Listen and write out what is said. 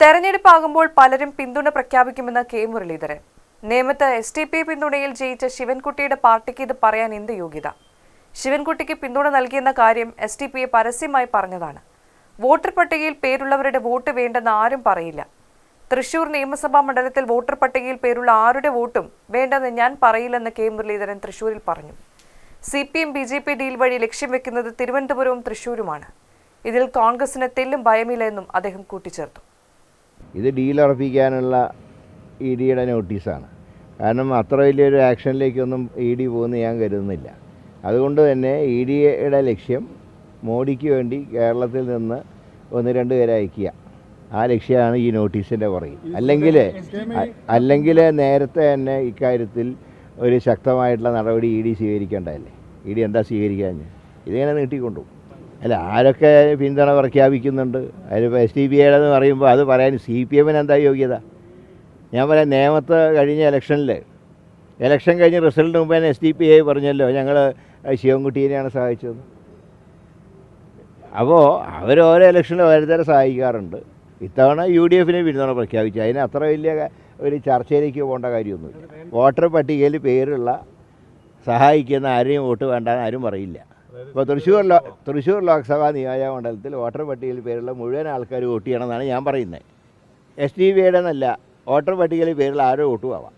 തെരഞ്ഞെടുപ്പാകുമ്പോൾ പലരും പിന്തുണ പ്രഖ്യാപിക്കുമെന്ന് കെ മുരളീധരൻ. നേമത്ത് എസ് ടി പി പിന്തുണയിൽ ജയിച്ച ശിവൻകുട്ടിയുടെ പാർട്ടിക്ക് ഇത് പറയാൻ എന്ത് യോഗ്യത? ശിവൻകുട്ടിക്ക് പിന്തുണ നൽകിയെന്ന കാര്യം എസ് ടി പിയെ പരസ്യമായി പറഞ്ഞതാണ്. വോട്ടർ പട്ടികയിൽ പേരുള്ളവരുടെ വോട്ട് വേണ്ടെന്ന് ആരും പറയില്ല. തൃശൂർ നിയമസഭാ മണ്ഡലത്തിൽ വോട്ടർ പട്ടികയിൽ പേരുള്ള ആരുടെ വോട്ടും വേണ്ടെന്ന് ഞാൻ പറയില്ലെന്ന് കെ മുരളീധരൻ തൃശൂരിൽ പറഞ്ഞു. C P M B J P deal വഴി ലക്ഷ്യം വെക്കുന്നത് തിരുവനന്തപുരവും തൃശൂരുമാണ്. ഇതിൽ കോൺഗ്രസിന് തെല്ലും ഭയമില്ല എന്നും അദ്ദേഹം കൂട്ടിച്ചേർത്തു. ഇത് ഡീലുറപ്പിക്കാനുള്ള ഇ ഡിയുടെ നോട്ടീസാണ്. കാരണം അത്ര വലിയൊരു ആക്ഷനിലേക്കൊന്നും ഇ ഡി പോകുന്ന ഞാൻ കരുതുന്നില്ല. അതുകൊണ്ട് തന്നെ ഇ ഡിയുടെ ലക്ഷ്യം മോഡിക്ക് വേണ്ടി കേരളത്തിൽ നിന്ന് ഒന്ന് രണ്ട് പേരെ അയക്കുക. ആ ലക്ഷ്യമാണ് ഈ നോട്ടീസിന്റെ പുറകിൽ. അല്ലെങ്കിൽ അല്ലെങ്കിൽ നേരത്തെ തന്നെ ഇക്കാര്യത്തിൽ ഒരു ശക്തമായിട്ടുള്ള നടപടി ഇ ഡി സ്വീകരിക്കേണ്ടതല്ലേ? ഇ ഡി എന്താ സ്വീകരിക്കാഞ്ഞ് ഇതിങ്ങനെ നീട്ടിക്കൊണ്ടുപോകും അല്ല ആരൊക്കെ പിന്തുണ പ്രഖ്യാപിക്കുന്നുണ്ട്? അതിലിപ്പോൾ എസ് ഡി പി എന്ന് പറയുമ്പോൾ അത് പറയാൻ സി പി എമ്മിന് എന്താ യോഗ്യത? ഞാൻ പറയാം നേമത്ത് കഴിഞ്ഞ ഇലക്ഷനിൽ ഇലക്ഷൻ കഴിഞ്ഞ് റിസൾട്ട് മുമ്പ് തന്നെ എസ് ഡി പി ഐ പറഞ്ഞല്ലോ ഞങ്ങൾ ശിവൻകുട്ടീനെയാണ് സഹായിച്ചത്. അപ്പോൾ അവർ ഓരോ ഇലക്ഷനിൽ ഓരോരുത്തരെ സഹായിക്കാറുണ്ട്. ഇത്തവണ യു ഡി എഫിനെ പിന്തുണ പ്രഖ്യാപിച്ചു. അതിന് അത്ര വലിയ ഒരു ചർച്ചയിലേക്ക് പോകേണ്ട കാര്യമൊന്നുമില്ല. വോട്ടർ പട്ടികയിൽ പേരുള്ള സഹായിക്കുന്ന ആരെയും വോട്ട് വേണ്ടെന്ന് ആരും പറയില്ല. ഇപ്പോൾ തൃശ്ശൂർ തൃശ്ശൂർ ലോക്സഭാ നിയോജക മണ്ഡലത്തിൽ വോട്ടർ പട്ടികയിൽ പേരുള്ള മുഴുവൻ ആൾക്കാർ വോട്ട് ചെയ്യണമെന്നാണ് ഞാൻ പറയുന്നത്. എസ് ഡി ബിയുടെ എന്നല്ല വോട്ടർ പട്ടികയിൽ പേരുള്ള ആരോ വോട്ടും ആവാം.